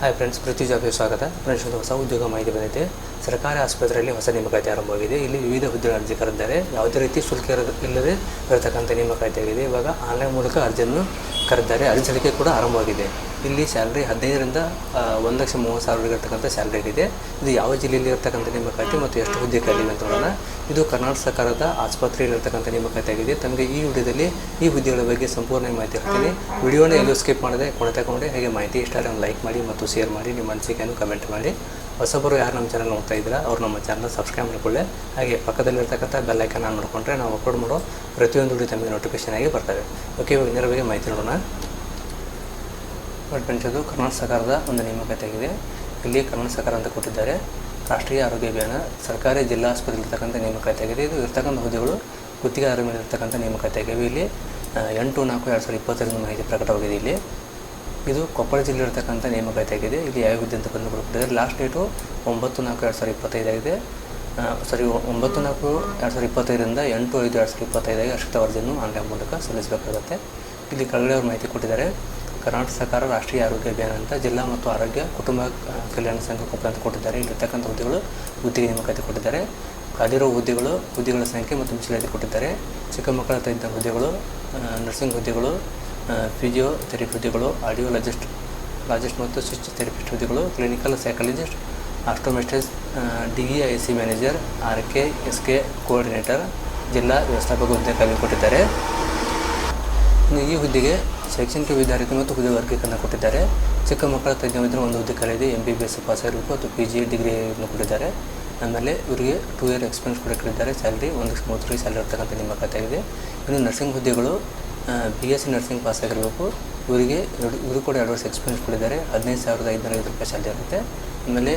Hi friends ಪ್ರತಿ ಜಾಬ್ಗೆ ಸ್ವಾಗತ. Friends ಒಂದು ಹೊಸ ಉದ್ಯೋಗ ಮಾಹಿತಿ ಬಂದಿದೆ. ಸರ್ಕಾರಿ ಆಸ್ಪತ್ರೆಯಲ್ಲಿ ಹೊಸ ನೇಮಕಾತಿ ಆರಂಭವಾಗಿದೆ. ಇಲ್ಲಿ ವಿವಿಧ ಹುದ್ದೆಗಳ ಅರ್ಜಿ ಕರೆದಿದ್ದಾರೆ. ಯಾವುದೇ ರೀತಿ ಶುಲ್ಕ ಇಲ್ಲದೆ ಇರತಕ್ಕಂಥ ನೇಮಕಾತಿ ಆಗಿದೆ ಇವಾಗ ಆನ್ಲೈನ್ ಮೂಲಕ ಅರ್ಜಿಯನ್ನು ಕರೆದಿದ್ದಾರೆ ಅರ್ಜಿ ಸಲ್ಲಿಕೆ ಕೂಡ ಆರಂಭವಾಗಿದೆ. ಇಲ್ಲಿ ಸ್ಯಾಲ್ರಿ ಹದಿನೈದರಿಂದ ಒಂದು ಲಕ್ಷ ಮೂವತ್ತು ಸಾವಿರ ಇರ್ತಕ್ಕಂಥ ಸ್ಯಾಲ್ರಿ ಇದೆ. ಇದು ಯಾವ ಜಿಲ್ಲೆಯಲ್ಲಿ ಇರ್ತಕ್ಕಂಥ ನೇಮಕಾತಿ ಮತ್ತು ಎಷ್ಟು ಹುದ್ದೆ ಖಾಲಿ ಅಂತ ನೋಡೋಣ. ಇದು ಕರ್ನಾಟಕ ಸರ್ಕಾರದ ಆಸ್ಪತ್ರೆಯಲ್ಲಿ ಇರತಕ್ಕಂಥ ನೇಮಕಾತಿ ಆಗಿದೆ. ತಮಗೆ ಈ ವಿಡಿಯೋದಲ್ಲಿ ಈ ಹುದ್ದೆಗಳ ಬಗ್ಗೆ ಸಂಪೂರ್ಣ ಮಾಹಿತಿ ಹೇಳ್ತೀನಿ. ವಿಡಿಯೋನ ಎಲ್ಲೂ ಸ್ಕಿಪ್ ಮಾಡದೆ ಕೊನೆ ತಗೊಂಡೆ. ಹಾಗೆ ಮಾಹಿತಿ ಇಷ್ಟ ಲೈಕ್ ಮಾಡಿ ಮತ್ತು ಶೇರ್ ಮಾಡಿ. ನಿಮ್ಮ ಅನಿಸಿಕೆಯನ್ನು ಕಮೆಂಟ್ ಮಾಡಿ. ಹೊಸಬರು ಯಾರು ನಮ್ಮ ಚಾನಲ್ ನೋಡ್ತಾ ಇದ್ದೀರಾ, ಅವ್ರು ನಮ್ಮ ಚಾನಲ್ ಸಬ್ಸ್ಕ್ರೈಬ್ ಮಾಡಿಕೊಳ್ಳಿ. ಹಾಗೆ ಪಕ್ಕದಲ್ಲಿರ್ತಕ್ಕಂಥ ಆನ್ ನೋಡಿಕೊಂಡ್ರೆ ನಾವು ಅಪ್ಲೋಡ್ ಮಾಡೋ ಪ್ರತಿಯೊಂದು ವಿಡಿಯೋ ತಮಗೆ ನೋಟಿಫಿಕೇಶನ್ ಆಗಿ ಬರ್ತವೆ. ಓಕೆ ಇವಾಗ ನೇರವಾಗಿ ಮಾಹಿತಿ ನೋಡೋಣ. ನೋಡಿ ಫ್ರೆಂಡ್ಸ್ ಕರ್ನಾಟಕ ಸರ್ಕಾರದ ಒಂದು ನೇಮಕತೆ ಆಗಿದೆ ಇಲ್ಲಿ ಕರ್ನಾಟಕ ಸರ್ಕಾರ ಅಂತ ಕೊಟ್ಟಿದ್ದಾರೆ. ರಾಷ್ಟ್ರೀಯ ಆರೋಗ್ಯ ಅಭಿಯಾನ, ಸರ್ಕಾರಿ ಜಿಲ್ಲಾ ಆಸ್ಪತ್ರೆ ಇರ್ತಕ್ಕಂಥ ನೇಮಕಾತಿ ಆಗಿದೆ ಇದು ಇರ್ತಕ್ಕಂಥ ಹುದ್ದೆಗಳು ಗುತ್ತಿಗೆದಾರರ ಮೇಲೆ ಇರ್ತಕ್ಕಂಥ ನೇಮಕಾತಿ ಆಗಿವೆ ಇಲ್ಲಿ ಎಂಟು ನಾಲ್ಕು ಎರಡು ಸಾವಿರದ ಇಪ್ಪತ್ತರಿಂದ ಮಾಹಿತಿ ಪ್ರಕಟವಾಗಿದೆ ಇಲ್ಲಿ. ಇದು ಕೊಪ್ಪಳ ಜಿಲ್ಲೆ ಇರತಕ್ಕಂಥ ನೇಮಕಾತಿ ಆಗಿದೆ ಇಲ್ಲಿ ಯಾವ ಹುದ್ದೆ ಅಂತ ಬಂದು ಕೊಟ್ಟಿದ್ದಾರೆ ಲಾಸ್ಟ್ ಡೇಟು ಒಂಬತ್ತು ನಾಲ್ಕು, ಎರಡು ಸಾವಿರದ ಇಪ್ಪತ್ತೈದಾಗಿದೆ ಸರಿ ಒಂಬತ್ತು ನಾಲ್ಕು, ಎರಡು ಸಾವಿರದ ಇಪ್ಪತ್ತೈದರಿಂದ ಎಂಟು ಐದು, ಎರಡು ಸಾವಿರದ ಇಪ್ಪತ್ತೈದಾಗಿ ಅಕ್ಷತ ವರದಿಯನ್ನು ಆನ್ಲೈನ್ ಮೂಲಕ ಸಲ್ಲಿಸಬೇಕಾಗುತ್ತೆ. ಇಲ್ಲಿ ಕೆಳಗಡೆ ಅವರು ಮಾಹಿತಿ ಕೊಟ್ಟಿದ್ದಾರೆ. ಕರ್ನಾಟಕ ಸರ್ಕಾರ ರಾಷ್ಟ್ರೀಯ ಆರೋಗ್ಯ ಅಭಿಯಾನ ಅಂತ ಜಿಲ್ಲಾ ಮತ್ತು ಆರೋಗ್ಯ, ಕುಟುಂಬ ಕಲ್ಯಾಣ ಸಂಘ ಕೊಪ್ಪಳ ಅಂತ ಕೊಟ್ಟಿದ್ದಾರೆ. ಇಲ್ಲಿರ್ತಕ್ಕಂಥ ಹುದ್ದೆಗಳು ಗುತ್ತಿಗೆ ನೇಮಕಾತಿ ಕೊಟ್ಟಿದ್ದಾರೆ. ಖಾಲಿರೋ ಹುದ್ದೆಗಳು, ಹುದ್ದೆಗಳ ಸಂಖ್ಯೆ ಮತ್ತು ಮೀಸಲಾತಿ ಕೊಟ್ಟಿದ್ದಾರೆ. ಚಿಕ್ಕ ಮಕ್ಕಳ ತಜ್ಞ ಹುದ್ದೆಗಳು ನರ್ಸಿಂಗ್ ಹುದ್ದೆಗಳು ಫಿಸಿಯೋ ಥೆರಪಿ ಹುದ್ದೆಗಳು ಆಡಿಯೋಲಜಿಸ್ಟ್, ಲಾಜಿಸ್ಟ್ ಮತ್ತು ಸ್ವಿಚ್ ಥೆರಪಿಸ್ಟ್ ಹುದ್ದೆಗಳು clinical psychologist ಆಸ್ಟ್ರೋಮೆಸ್ಟಿಸ್ D I C manager, R K, S K coordinator, ಜಿಲ್ಲಾ ವ್ಯವಸ್ಥಾಪಕ ಹುದ್ದೆ ಕೊಟ್ಟಿದ್ದಾರೆ. ಈ ಹುದ್ದೆಗೆ ಶೈಕ್ಷಣಿಕ ವಿದ್ಯಾರ್ಥಿ ಮತ್ತು ಹುದ್ದೆ ವರ್ಗೀಕರಣ ಕೊಟ್ಟಿದ್ದಾರೆ. ಚಿಕ್ಕ ಮಕ್ಕಳ ತಜ್ಞ ಒಂದು ಹುದ್ದೆ ಖಾಲಿದೆ M B B S pass ಆಗಿರಬೇಕು ಅಥವಾ ಪಿ ಜಿ ಡಿಗ್ರಿಯನ್ನು ಕೊಟ್ಟಿದ್ದಾರೆ. ಆಮೇಲೆ ಇವರಿಗೆ ಟೂ ಇಯರ್ ಎಕ್ಸ್ಪೀರಿಯನ್ಸ್ ಕೂಡ ಕೊಟ್ಟಿದ್ದಾರೆ ಸ್ಯಾಲ್ರಿ ಒಂದು ಲಕ್ಷ ಮೂವತ್ತು ಸ್ಯಾಲ್ರಿ ಇರ್ತಕ್ಕಂಥ ನೇಮಕಾತಿ ಇದೆ ಇನ್ನು ನರ್ಸಿಂಗ್ ಹುದ್ದೆಗಳು B S C nursing pass ಆಗಿರಬೇಕು. ಇವರಿಗೆ ಎರಡು ಇವರು ಕೂಡ ಎರಡು ವರ್ಷ ಎಕ್ಸ್ಪೀರಿಯನ್ಸ್ ಕೊಟ್ಟಿದ್ದಾರೆ. ಹದಿನೈದು ಸಾವಿರದ ಐದುನೂರ ಐದು ರೂಪಾಯಿ ಸ್ಯಾಲ್ರಿ ಇರುತ್ತೆ ಆಮೇಲೆ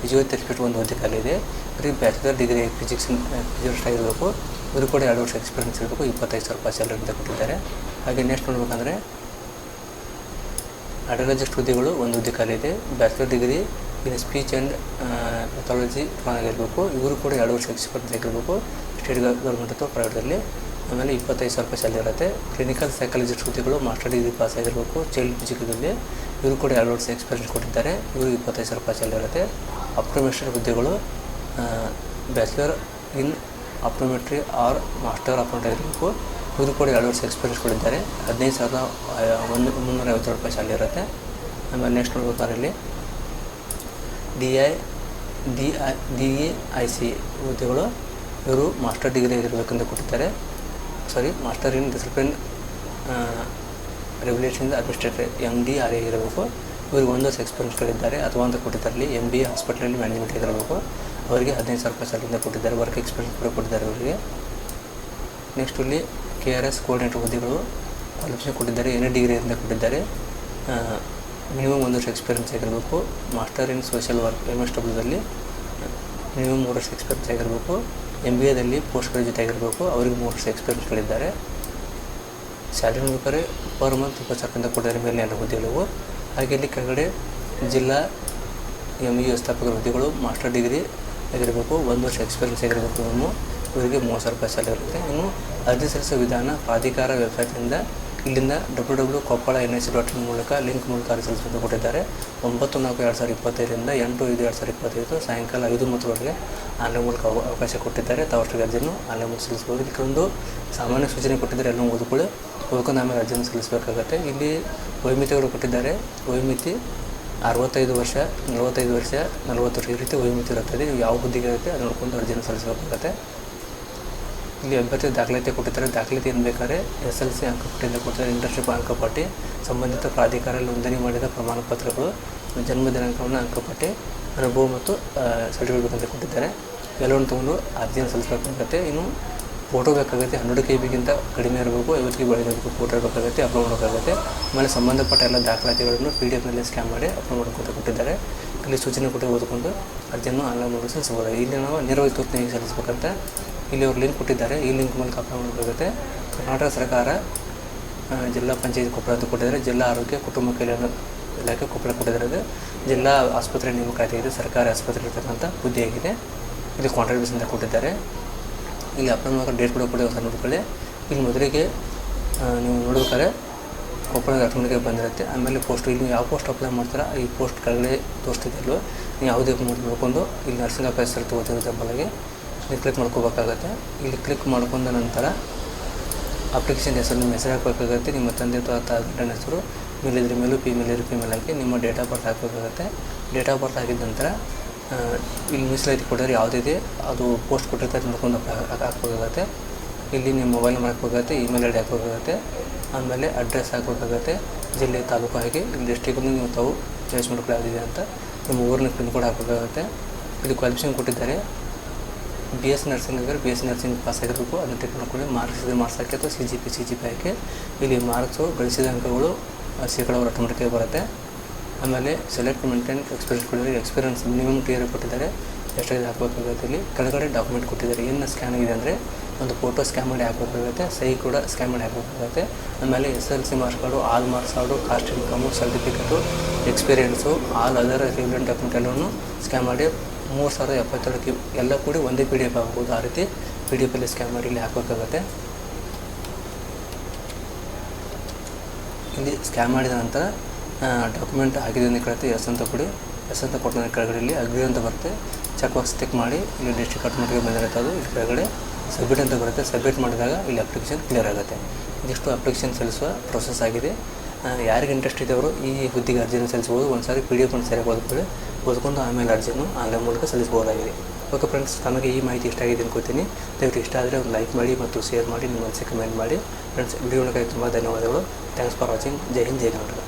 ಫಿಸಿಯೋಥೆರಪಿಸ್ಟ್ ಒಂದು ಹುದ್ದೆ ಖಾಲಿ ಇದೆ ಇವರಿಗೆ ಬ್ಯಾಚುಲರ್ ಡಿಗ್ರಿ ಫಿಸಿಕ್ಸ್ ಫಿಸಿಯೋಸ್ಟ್ ಆಗಿರಬೇಕು. ಇವರು ಕೂಡ ಎರಡು ವರ್ಷ ಎಕ್ಸ್ಪೀರಿಯನ್ಸ್ ಇರಬೇಕು. ಇಪ್ಪತ್ತೈದು ಸಾವಿರ ರೂಪಾಯಿ ಸ್ಯಾಲರಿ ಅಂತ ಕೊಟ್ಟಿದ್ದಾರೆ. ಹಾಗೆ ನೆಕ್ಸ್ಟ್ ನೋಡ್ಬೇಕಂದ್ರೆ ಅಡಲಜಿಸ್ಟ್ ಹುದ್ದೆಗಳು ಒಂದು ಹುದ್ದೆ ಖಾಲಿ ಇದೆ bachelor degree in speech and pathology ಆಗಿರಬೇಕು. ಇವರು ಕೂಡ ಎರಡು ವರ್ಷ ಎಕ್ಸ್ಪೀರಿಯನ್ಸ್ ಆಗಿರಬೇಕು. ಸ್ಟೇಟ್ ಗೌರ್ಮೆಂಟ್ ಅಥವಾ ಪ್ರೈವೇಟಲ್ಲಿ ಆಮೇಲೆ ಇಪ್ಪತ್ತೈದು ಸಾವಿರ ರೂಪಾಯಿ ಸ್ಯಾಲರಿ ಇರುತ್ತೆ. ಕ್ಲಿನಿಕಲ್ ಸೈಕಾಲಜಿಸ್ಟ್ ಹುದ್ದೆಗಳು ಮಾಸ್ಟರ್ ಡಿಗ್ರಿ ಪಾಸ್ ಆಗಿರಬೇಕು. ಚೈಲ್ಡ್ ಫಿಸಿಕದಲ್ಲಿ ಇವರು ಕೂಡ ಎರಡು ವರ್ಷ ಎಕ್ಸ್ಪೀರಿಯನ್ಸ್ ಕೊಟ್ಟಿದ್ದಾರೆ. ಇವರು ಇಪ್ಪತ್ತೈದು ಸಾವಿರ ರೂಪಾಯಿ ಸ್ಯಾಲರಿ ಇರುತ್ತೆ. ಅಪ್ಟೋಮೆಸ್ಟರ್ ಹುದ್ದೆಗಳು bachelor in optometry or master optometry ಆಗಿರಬೇಕು. ಇವರು ಕೂಡ ಎರಡು ವರ್ಷ ಎಕ್ಸ್ಪೀರಿಯನ್ಸ್ ಕೊಟ್ಟಿದ್ದಾರೆ. ಹದಿನೈದು ಸಾವಿರದ ಒಂದು, ಮುನ್ನೂರ ಐವತ್ತು ರೂಪಾಯಿ ಸ್ಯಾಲರಿ ಇರುತ್ತೆ. ಆಮೇಲೆ ನೆಕ್ಸ್ಟ್ ನೋಡ್ಬೇಕಾದ್ರೆ ಇಲ್ಲಿ. D I D I D A I C ಹುದ್ದೆಗಳು. ಇವರು ಮಾಸ್ಟರ್ ಡಿಗ್ರಿ ಆಗಿರಬೇಕಂತ ಕೊಟ್ಟಿದ್ದಾರೆ. Sorry master in discipline regulation administrator M D R A ಇರಬೇಕು. ಇವ್ರಿಗೆ ಒಂದು ವರ್ಷ ಎಕ್ಸ್ಪೀರಿಯನ್ಸ್ ಕೊಟ್ಟಿದ್ದಾರೆ ಅಥವಾ ಅಂತ ಕೊಟ್ಟಿದ್ದಾರೆ ಎಂ ಬಿ ಹಾಸ್ಪಿಟಲಲ್ಲಿ ಮ್ಯಾನೇಜ್ಮೆಂಟ್ ಇರಬೇಕು ಅವರಿಗೆ ಹದಿನೈದು ಸಾವಿರ ರೂಪಾಯಿ ಸಾಲದಿಂದ ಕೊಟ್ಟಿದ್ದಾರೆ. ವರ್ಕ್ ಎಕ್ಸ್ಪೀರಿಯನ್ಸ್ ಕೂಡ ಕೊಟ್ಟಿದ್ದಾರೆ ಅವರಿಗೆ. ನೆಕ್ಸ್ಟ್ ಇಲ್ಲಿ ಕೆ ಆರ್ ಎಸ್ ಕೋಆರ್ಡಿನೇಟರ್ ಹುದ್ದೆಗಳು ಕ್ವಾಲಿಫಿಕೇಷನ್ ಕೊಟ್ಟಿದ್ದಾರೆ. ಎನ್ ಡಿಗ್ರಿಯಿಂದ ಕೊಟ್ಟಿದ್ದಾರೆ. ಮಿನಿಮಮ್ ಒಂದು ವರ್ಷ ಎಕ್ಸ್ಪೀರಿಯನ್ಸ್ ಆಗಿರಬೇಕು. Master in social work M S ಡಬ್ಲ್ಯೂದಲ್ಲಿ minimum ಮೂರು ವರ್ಷ ಎಕ್ಸ್ಪೀರಿಯನ್ಸ್ ಆಗಿರಬೇಕು. ಎಂ ಬಿ ಎದಲ್ಲಿ ಪೋಸ್ಟ್ ಗ್ರಾಜುಯೇಟ್ ಆಗಿರಬೇಕು, ಅವರಿಗೆ ಮೂರು ವರ್ಷ ಎಕ್ಸ್ಪೀರಿಯನ್ಸ್ಗಳಿದ್ದಾರೆ ಸ್ಯಾಲ್ರಿ ನೋಡ್ಬೇಕಾದ್ರೆ ಪರ್ ಮಂತ್ ಇಪ್ಪತ್ತು ಸಾವಿರ ಅಂತ ಕೊಟ್ಟಿದ್ದಾರೆ ಮೇಲೆ ಎಲ್ಲ ಹುದ್ದೆಗಳು ಹಾಗೆ ಇಲ್ಲಿ ಕೆಳಗಡೆ ಜಿಲ್ಲಾ ಎಂ ಯು ವ್ಯವಸ್ಥಾಪಕರ ಹುದ್ದೆಗಳು ಮಾಸ್ಟರ್ ಡಿಗ್ರಿ ಆಗಿರಬೇಕು, ಒಂದು ವರ್ಷ ಎಕ್ಸ್ಪೀರಿಯನ್ಸ್ ಆಗಿರಬೇಕು ಇವರಿಗೆ ಮೂವತ್ತು ಸಾವಿರ ರೂಪಾಯಿ ಸ್ಯಾಲರಿ ಇರುತ್ತೆ. ಇನ್ನು ಅರ್ಜಿ ಸಲ್ಲಿಸುವ ವಿಧಾನ ಪ್ರಾಧಿಕಾರ ವೆಬ್ಸೈಟ್ನಿಂದ ಇಲ್ಲಿಂದ W W Koppal N S C dot in ಮೂಲಕ ಲಿಂಕ್ ಮೂಲಕ ಅರ್ಜಿಸಲು ಕೊಟ್ಟಿದ್ದಾರೆ. ಒಂಬತ್ತು ನಾಲ್ಕು ಎರಡು ಸಾವಿರದ ಇಪ್ಪತ್ತೈದರಿಂದ ಎಂಟು ಐದು ಎರಡು ಸಾವಿರದ ಇಪ್ಪತ್ತೈದು ಸಾಯಂಕಾಲ ಐದು ಮೂವತ್ತರವರೆಗೆ ಆನ್ಲೈನ್ ಮೂಲಕ ಅವಕಾಶ ಕೊಟ್ಟಿದ್ದಾರೆ. ತಾವಷ್ಟು ಅರ್ಜಿಯನ್ನು ಆನ್ಲೈನ್ ಮೂಲಕ ಸಲ್ಲಿಸಬಹುದು. ಇದಕ್ಕೊಂದು ಸಾಮಾನ್ಯ ಸೂಚನೆ ಕೊಟ್ಟಿದ್ದಾರೆ. ಎಲ್ಲ ಓದಿಕೊಳ್ಳಿ. ಓದ್ಕೊಂಡು ಆಮೇಲೆ ಅರ್ಜಿಯನ್ನು ಸಲ್ಲಿಸಬೇಕಾಗತ್ತೆ. ಇಲ್ಲಿ ವೈಮಿತಿಗಳು ಕೊಟ್ಟಿದ್ದಾರೆ. ವೈಮಿತಿ ಅರವತ್ತೈದು ವರ್ಷ, ನಲವತ್ತೈದು ವರ್ಷ, ನಲವತ್ತು ವರ್ಷ ಈ ರೀತಿ ವಯೋಮಿತಿ ಇರುತ್ತದೆ. ಯಾವ ಹುದ್ದೆಗೆ ಇರುತ್ತೆ ಅದು ನೋಡ್ಕೊಂಡು ಅರ್ಜಿಯನ್ನು ಸಲ್ಲಿಸಬೇಕಾಗತ್ತೆ. ಇಲ್ಲಿ ಅಭ್ಯರ್ಥಿ ದಾಖಲಾತಿ ಕೊಟ್ಟಿದ್ದಾರೆ. ದಾಖಲಾತಿ ಏನು ಬೇಕಾದ್ರೆ ಎಸ್ ಎಲ್ ಸಿ ಅಂಕಪಟ್ಟಿಯಿಂದ ಕೊಟ್ಟಿದ್ದಾರೆ. ಇಂಟರ್ನ್ಶಿಪ್ ಅಂಕಪಟ್ಟಿ ಸಂಬಂಧಿತ ಪ್ರಾಧಿಕಾರ ನೋಂದಣಿ ಮಾಡಿದ ಪ್ರಮಾಣ ಪತ್ರಗಳು, ಜನ್ಮ ದಿನಾಂಕವನ್ನು ಅಂಕಪಟ್ಟಿ ಅನುಭವ ಮತ್ತು ಸರ್ಟಿಫಿಕೇಟ್ ಅಂತ ಕೊಟ್ಟಿದ್ದಾರೆ. ಎಲ್ಲವನ್ನು ತೊಗೊಂಡು ಅರ್ಜಿಯನ್ನು ಸಲ್ಲಿಸಬೇಕಾಗುತ್ತೆ ಇನ್ನು ಫೋಟೋ ಬೇಕಾಗುತ್ತೆ. ಹನ್ನೆರಡು ಕೆ ಬಿಗಿಂತ ಕಡಿಮೆ ಇರಬೇಕು. ಐವತ್ತು ಕೆ ಬೆಳಗ್ಗೆ ಫೋಟೋ ಇರಬೇಕಾಗುತ್ತೆ ಅಪ್ಲೋಡ್ ಮಾಡಬೇಕಾಗುತ್ತೆ. ಆಮೇಲೆ ಸಂಬಂಧಪಟ್ಟ ಎಲ್ಲ ದಾಖಲಾತಿಗಳನ್ನು ಪಿ ಡಿ ಎಫ್ನಲ್ಲಿ ಸ್ಕ್ಯಾನ್ ಮಾಡಿ ಅಪ್ಲೋಡ್ ಮಾಡ್ಕೊತ ಕೊಟ್ಟಿದ್ದಾರೆ. ಇಲ್ಲಿ ಸೂಚನೆ ಕೊಟ್ಟು ಓದ್ಕೊಂಡು ಅರ್ಜಿಯನ್ನು ಆನ್ಲೈನ್ ಮೂಲಕ ಸಲ್ಲಿಸಬಹುದು ಇಲ್ಲಿ ನಾವು ನೇರವಾಗಿ ಸಲ್ಲಿಸಬೇಕಂತ ಇಲ್ಲಿ ಅವ್ರು ಲಿಂಕ್ ಕೊಟ್ಟಿದ್ದಾರೆ. ಈ ಲಿಂಕ್ ಮೂಲಕ ಅಪ್ಲೋಡ್ ಮಾಡಬೇಕಾಗುತ್ತೆ ಕರ್ನಾಟಕ ಸರ್ಕಾರ ಜಿಲ್ಲಾ ಪಂಚಾಯತ್ ಕೊಪ್ಪಳ ಅಂತ ಕೊಟ್ಟಿದ್ದಾರೆ. ಜಿಲ್ಲಾ ಆರೋಗ್ಯ, ಕುಟುಂಬ ಕಲ್ಯಾಣ ಇಲಾಖೆ ಕೊಪ್ಪಳ ಕೊಟ್ಟಿದ್ದಾರೆ ಜಿಲ್ಲಾ ಆಸ್ಪತ್ರೆ ನೇಮಕಾತಿ ಇದೆ. ಸರ್ಕಾರಿ ಆಸ್ಪತ್ರೆ ಇರ್ತಕ್ಕಂಥ ಹುದ್ದೆಯಾಗಿದೆ ಇಲ್ಲಿ ಕಾಂಟ್ರಾಕ್ಟ್ ಅಂತ ಕೊಟ್ಟಿದ್ದಾರೆ. ಇಲ್ಲಿ ಅಪ್ಲೋಡ್ ಮಾಡೋ ಡೇಟ್ ಕೂಡ ಹೊಸ ನೋಡ್ಕೊಳ್ಳಿ. ಇಲ್ಲಿ ಮೊದಲಿಗೆ ನೀವು ನೋಡ್ಬೇಕಾದ್ರೆ ಕೊಪ್ಪಳದ ಅಟೋಮೆಟಿಕ್ ಬಂದಿರುತ್ತೆ. ಆಮೇಲೆ ಪೋಸ್ಟ್ ಇಲ್ಲಿ ಯಾವ ಪೋಸ್ಟ್ ಅಪ್ಲೈ ಮಾಡ್ತಾರೋ ಈ ಪೋಸ್ಟ್ ಕೆಳಗಡೆ ತೋರಿಸ್ತಿದ್ದಲ್ವ ನೀವು ಯಾವುದೇ ನೋಡ್ಕೊಂಡು ಇಲ್ಲಿ ನರ್ಸಿಂಗ್ ಆಫೀಸರ್ ತಗೋತಿರೋ ಬಲಗೆ ಇಲ್ಲಿ ಕ್ಲಿಕ್ ಮಾಡ್ಕೋಬೇಕಾಗತ್ತೆ. ಇಲ್ಲಿ ಕ್ಲಿಕ್ ಮಾಡ್ಕೊಂಡ ನಂತರ ಅಪ್ಲಿಕೇಶನ್ ಹೆಸರು, ನಿಮ್ಮ ಹೆಸರು ಹಾಕಬೇಕಾಗುತ್ತೆ, ನಿಮ್ಮ ತಂದೆ ಅಥವಾ ಗಂಡನ ಹೆಸರು ಮೇಲಿದ್ರೆ ಮೇಲೂ ಫಿಮೇಲ್ ಪಿ ಮೇಲೆ ಹಾಕಿ ನಿಮ್ಮ ಡೇಟ್ ಆಫ್ ಬರ್ತ್ ಹಾಕಬೇಕಾಗತ್ತೆ. ಡೇಟ್ ಆಫ್ ಬರ್ತ್ ಹಾಕಿದ ನಂತರ ಇಲ್ಲಿ ಮೀಸಲಾತಿ ಕೊಟ್ಟರೆ ಯಾವುದಿದೆ ಅದು ಪೋಸ್ಟ್ ಕೊಟ್ಟಿರ್ತಾರೆ ನೋಡ್ಕೊಂಡು ಹಾಕಬೇಕಾಗತ್ತೆ ಹಾಕ್- ಇಲ್ಲಿ ನಿಮ್ಮ ಮೊಬೈಲ್ ನಂಬರ್ ಹಾಕಬೇಕಾಗತ್ತೆ ಇಮೇಲ್ ಐ ಡಿ ಹಾಕಬೇಕಾಗತ್ತೆ, ಆಮೇಲೆ ಅಡ್ರೆಸ್ ಹಾಕಬೇಕಾಗತ್ತೆ, ಜಿಲ್ಲೆ, ತಾಲೂಕು ಹಾಕಿ ಇಲ್ಲಿ ಡಿಸ್ಟ್ರಿಕ್ಟನ್ನು ನೀವು ತಾವು ಚಾಯ್ಸ್ ಮಾಡ್ಕೊಳ್ಳೋದಿದೆ ಅಂತ ನಿಮ್ಮ ಊರಿನ ಪಿನ್ ಕೋಡ್ ಹಾಕಬೇಕಾಗತ್ತೆ. ಇಲ್ಲಿ ಕ್ವಾಲಿಫಿಕೇಷನ್ ಕೊಟ್ಟಿದ್ದಾರೆ. ಬಿ ಎಸ್ ನರ್ಸಿಂಗ್ ಆಗಿದ್ರೆ ಬಿ ಎಸ್ ನರ್ಸಿಂಗ್ ಪಾಸ್ ಆಗಿರಬೇಕು ಅದನ್ನು ತೆಗೆದುಕೊಂಡು ಮಾರ್ಕ್ಸ್ ಇದ್ರೆ ಮಾರ್ಕ್ಸ್ ಹಾಕಿ ಅಥವಾ C G P C G P ಹಾಕಿ ಇಲ್ಲಿ ಮಾರ್ಕ್ಸು ಗಳಿಸಿದ ಅಂಕಗಳು ಶೇಕಡಾವಾರು ಆಟೋಮೆಟಿಕಾಗಿ ಬರುತ್ತೆ. ಆಮೇಲೆ ಸೆಲೆಕ್ಟ್ ಮೇಂಟೈನ್ ಎಕ್ಸ್ಪೀರಿಯನ್ಸ್ ಕೊಟ್ಟಿದ್ದಾರೆ. ಎಕ್ಸ್ಪೀರಿಯನ್ಸ್ ಮಿನಿಮಮ್ ಟಿಯರ್ ಕೊಟ್ಟಿದ್ದಾರೆ. ಎಷ್ಟಾಗಿದೆ ಹಾಕಬೇಕಾಗುತ್ತೆ ಇಲ್ಲಿ. ಕೆಳಗಡೆ ಡಾಕ್ಯುಮೆಂಟ್ ಕೊಟ್ಟಿದ್ದಾರೆ. ಏನು ಸ್ಕ್ಯಾನ್ ಆಗಿದೆ ಅಂದರೆ ಒಂದು ಫೋಟೋ ಸ್ಕ್ಯಾನ್ ಮಾಡಿ ಹಾಕಬೇಕಾಗುತ್ತೆ. ಸಹಿ ಕೂಡ ಸ್ಕ್ಯಾನ್ ಮಾಡಿ ಹಾಕಬೇಕಾಗುತ್ತೆ. ಆಮೇಲೆ S L C marks all marks card caste income certificate experience all other relevant document ಎಲ್ಲವನ್ನು ಸ್ಕ್ಯಾನ್ ಮಾಡಿ ಮೂರು ಸಾವಿರದ ಎಪ್ಪತ್ತೆರಡು ಕಿ ಎಲ್ಲ ಕೂಡಿ ಒಂದೇ ಪಿ ಡಿ ಎಫ್ ಆಗ್ಬೋದು. ಆ ರೀತಿ ಪಿ ಡಿ ಎಫಲ್ಲಿ ಸ್ಕ್ಯಾನ್ ಮಾಡಿ ಇಲ್ಲಿ ಹಾಕಬೇಕಾಗತ್ತೆ. ಇಲ್ಲಿ ಸ್ಕ್ಯಾನ್ ಮಾಡಿದ ನಂತರ ಡಾಕ್ಯುಮೆಂಟ್ ಆಗಿದೆ ಅಂತ ಕೇಳುತ್ತೆ. ಎಸ್ ಅಂತ ಕೊಡಿ ಎಸ್ ಅಂತ ಕೊಟ್ಟ ಕೆಳಗಡೆ ಇಲ್ಲಿ. ಅಗ್ರಿ ಅಂತ ಬರುತ್ತೆ. ಚೆಕ್ ಬಾಕ್ಸ್ ಚೆಕ್ ಮಾಡಿ, ಇಲ್ಲಿ ಡಿಸ್ಟ್ರಿಕ್ಟ್ ಆಟೋಮೆಟಿಕ್ ಬಂದಿರುತ್ತೆ ಅದು. ಇಲ್ಲಿ ಕೆಳಗಡೆ ಸಬ್ಮಿಟ್ ಅಂತ ಬರುತ್ತೆ. ಸಬ್ಮಿಟ್ ಮಾಡಿದಾಗ ಇಲ್ಲಿ ಅಪ್ಲಿಕೇಶನ್ ಕ್ಲಿಯರ್ ಆಗುತ್ತೆ. ಇದಿಷ್ಟು ಅಪ್ಲಿಕೇಶನ್ ಸಲ್ಲಿಸುವ ಪ್ರೊಸೆಸ್ ಆಗಿದೆ. ಯಾರಿಗೆ ಇಂಟ್ರೆಸ್ಟ್ ಇದ್ದವರು ಈ ಹುದ್ದೆಗೆ ಅರ್ಜಿಯನ್ನು ಸಲ್ಲಿಸ್ಬೋದು ಒಂದು ಸಾರಿ ಪಿ ಡಿ ಎಫ್ ಒಂದು ಸರಿಯಾಗಿ ಓದ್ಕೊಳ್ಳಿ ಓದ್ಕೊಂಡು ಆಮೇಲೆ ಅರ್ಜಿಯನ್ನು ಆನ್ಲೈನ್ ಮೂಲಕ ಸಲ್ಲಿಸಬಹುದಾಗಿದೆ ಓಕೆ ಫ್ರೆಂಡ್ಸ್ ತಮಗೆ ಈ ಮಾಹಿತಿ ಇಷ್ಟ ಆಗಿದೆ ಅನ್ಕೋತೀನಿ. ದಯವಿಟ್ಟು ಇಷ್ಟ ಆದರೆ ಒಂದು ಲೈಕ್ ಮಾಡಿ ಮತ್ತು ಶೇರ್ ಮಾಡಿ, ನಿಮ್ಮ ಮನಸ್ಸಿಗೆ ಕಮೆಂಟ್ ಮಾಡಿ. ಫ್ರೆಂಡ್ಸ್ ವಿಡಿಯೋನ ತುಂಬ ಧನ್ಯವಾದಗಳು. ಥ್ಯಾಂಕ್ಸ್ ಫಾರ್ ವಾಚಿಂಗ್ ಜೈ ಹಿಂದ್, ಜೈ ಕರ್ನಾಟಕ.